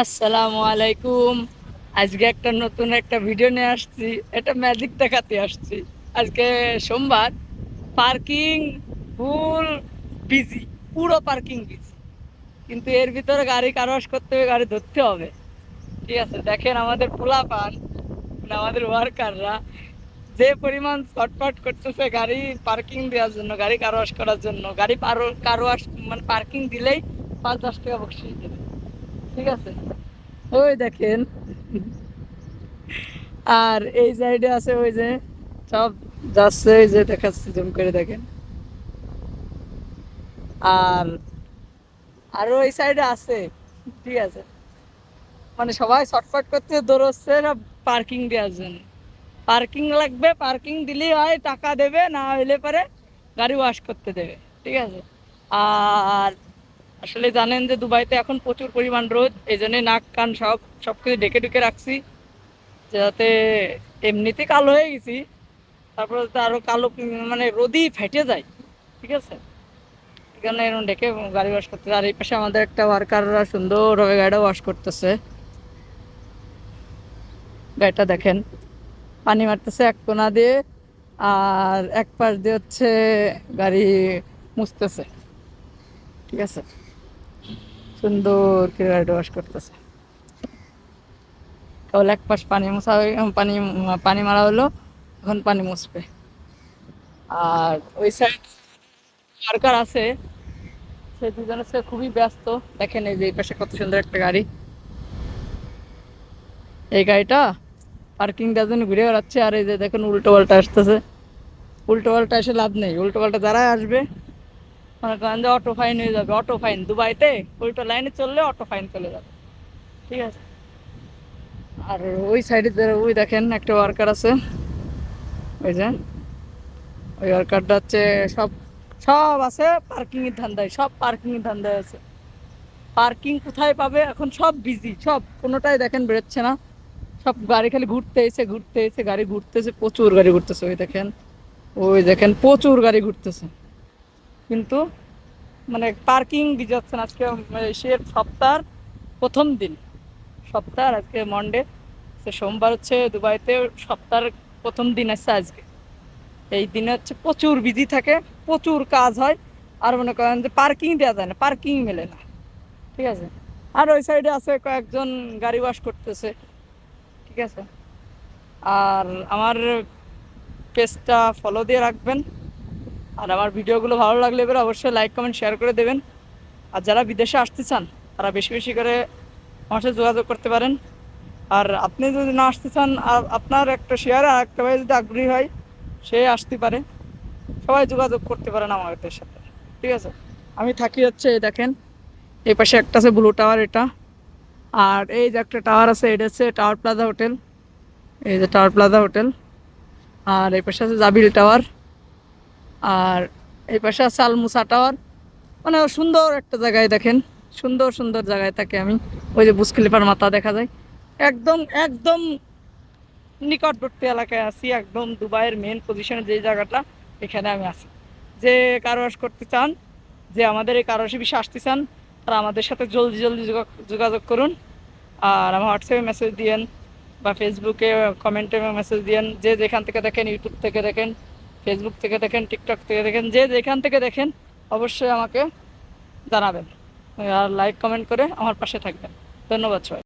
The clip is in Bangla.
আসসালামু আলাইকুম। আজকে একটা নতুন একটা ভিডিও নিয়ে আসছি। এটা ম্যাজিক দেখাতে আসছি। আজকে সোমবার। পার্কিং ফুল বিজি পুরো পার্কিং বিজি কিন্তু এর ভিতরে গাড়ি কারওয়াশ করতে হবে, গাড়ি ধরতে হবে। ঠিক আছে, দেখেন আমাদের পোলা পান মানে আমাদের ওয়ার্কাররা যে পরিমাণ ছটফট করতেছে গাড়ি পার্কিং দেওয়ার জন্য, গাড়ি কারওয়াশ করার জন্য। গাড়ি কারওয়াশ মানে পার্কিং দিলেই পাঁচ দশ টাকা বকশিস দেবে। ঠিক আছে? ওই দেখেন। আর এই সাইডে আছে ওই যে, সব যাচ্ছে ওই যে দেখাচ্ছে, জুম করে দেখেন। আর, আরও ওই সাইডে আছে, ঠিক আছে। মানে সবাই শর্টফট করতে দৌড়চ্ছে সব পার্কিং দেওয়ার জন্য। পার্কিং লাগবে, পার্কিং দিলেই হয়, টাকা দেবে, না হইলে পরে গাড়ি ওয়াশ করতে দেবে, ঠিক আছে। আর আসলে জানেন যে দুবাইতে এখন প্রচুর পরিমাণ রোদ এই জন্যে নাক, কান সব সব কিছু ডেকে ডুকে রাখছি, যাতে এমনিতে কালো হয়ে গেছি, তারপরে তো আরও কালো মানে রোদই ফেটে যায়, ঠিক আছে? এখানে এরকম ডেকে গাড়ি ওয়াশ করতেছে আর এই পাশে আমাদের একটা ওয়ার্কাররা সুন্দরভাবে গাড়িটা ওয়াশ করতেছে। গাড়িটা দেখেন, পানি মারতেছে এক কোনা দিয়ে, আর এক পাশ দিয়ে হচ্ছে গাড়ি মুছতেছে, ঠিক আছে? সুন্দর করে ওয়াশ করতেছে। কেবল এক পাশ পানি মোছা হয়ে পানি পানি মারা হলো, এখন পানি মুছবে। আর ওই সাইড ওয়ার্কার আছে, সে দুজন সে খুবই ব্যস্ত। দেখেন এই যে এই পাশে কত সুন্দর একটা গাড়ি। এই গাড়িটা পার্কিং জন্য ঘুরে বেড়াচ্ছে, আর এই যে দেখেন উল্টো পাল্টা আসতেছে। উল্টো পাল্টা এসে লাভ নেই, উল্টো পাল্টা যারাই আসবে মনে করেন অটো ফাইন হয়ে যাবে অটো ফাইন দুবাইতে উল্টো লাইনে চললে অটো ফাইন চলে যাবে। ঠিক আছে? আর ওই সাইডে ওই দেখেন একটা ওয়ার্কার আছে। ওই যে, ওই ওয়ার্কারটা হচ্ছে সব সব আছে পার্কিং এর ধান্দায়, সব পার্কিং এর ধান্দায় আছে। পার্কিং কোথায় পাবে? এখন সব বিজি সব। কোনোটাই দেখেন বেরোচ্ছে না। সব গাড়ি খালি ঘুরতে এসে ঘুরতে এসে, গাড়ি ঘুরতেছে, প্রচুর গাড়ি ঘুরতেছে। ওই দেখেন ওই দেখেন প্রচুর গাড়ি ঘুরতেছে। কিন্তু মানে পার্কিং দিতে যাচ্ছে না আজকে সে সপ্তাহের প্রথম দিন। সপ্তাহ আজকে মন্ডে সে সোমবার হচ্ছে দুবাইতে সপ্তাহের প্রথম দিন আছে আজকে। এই দিনে হচ্ছে প্রচুর বিজি থাকে, প্রচুর কাজ হয়, আর মনে করেন যে পার্কিং দেওয়া যায় না পার্কিং মেলে না। ঠিক আছে? আর ওই সাইডে আছে কয়েকজন গাড়ি ওয়াশ করতেছে। ঠিক আছে? আর আমার পেজটা ফলো দিয়ে রাখবেন। আর আমার ভিডিওগুলো ভালো লাগলে এবার অবশ্যই লাইক কমেন্ট শেয়ার করে দেবেন। আর যারা বিদেশে আসতে চান, তারা বেশি বেশি করে আমার সাথে যোগাযোগ করতে পারেন। আর আপনি যদি না আসতে চান আর আপনার একটা শেয়ার আর একটা ভাই যদি আগ্রহী হয়, সে আসতে পারে। সবাই যোগাযোগ করতে পারেন আমাদের সাথে। ঠিক আছে? আমি থাকি হচ্ছে এই দেখেন, এই পাশে একটা আছে ব্লু টাওয়ার এটা। আর এই যে একটা টাওয়ার আছে, এটা হচ্ছে টাওয়ার প্লাজা হোটেল এই যে টাওয়ার প্লাজা হোটেল আর এই পাশে আছে জাবিল টাওয়ার আর এই পাশে আছে আলমুসা টাওয়ার। মানে সুন্দর একটা জায়গায় দেখেন, সুন্দর সুন্দর জায়গায় থাকে আমি। ওই যে বুসকিলিপার মাথা দেখা যায়। একদম একদম নিকটবর্তী এলাকায় আছি, একদম দুবাইয়ের মেন পজিশনে যে জায়গাটা, এখানে আমি আছি। যে কারোয়াশ করতে চান, যে আমাদের এই কারোয়াশি বিষয়ে আসতে চান, তারা আমাদের সাথে জলদি জলদি যোগাযোগ করুন। আর আমার হোয়াটসঅ্যাপে মেসেজ দিয়েন, বা ফেসবুকে কমেন্টে মেসেজ দিয়েন, যে যেখান থেকে দেখেন ইউটিউব থেকে দেখেন ফেসবুক থেকে দেখেন টিকটক থেকে দেখেন, যে যেখান থেকে দেখেন, অবশ্যই আমাকে জানাবেন। আর লাইক কমেন্ট করে আমার পাশে থাকবেন। ধন্যবাদ সবাই।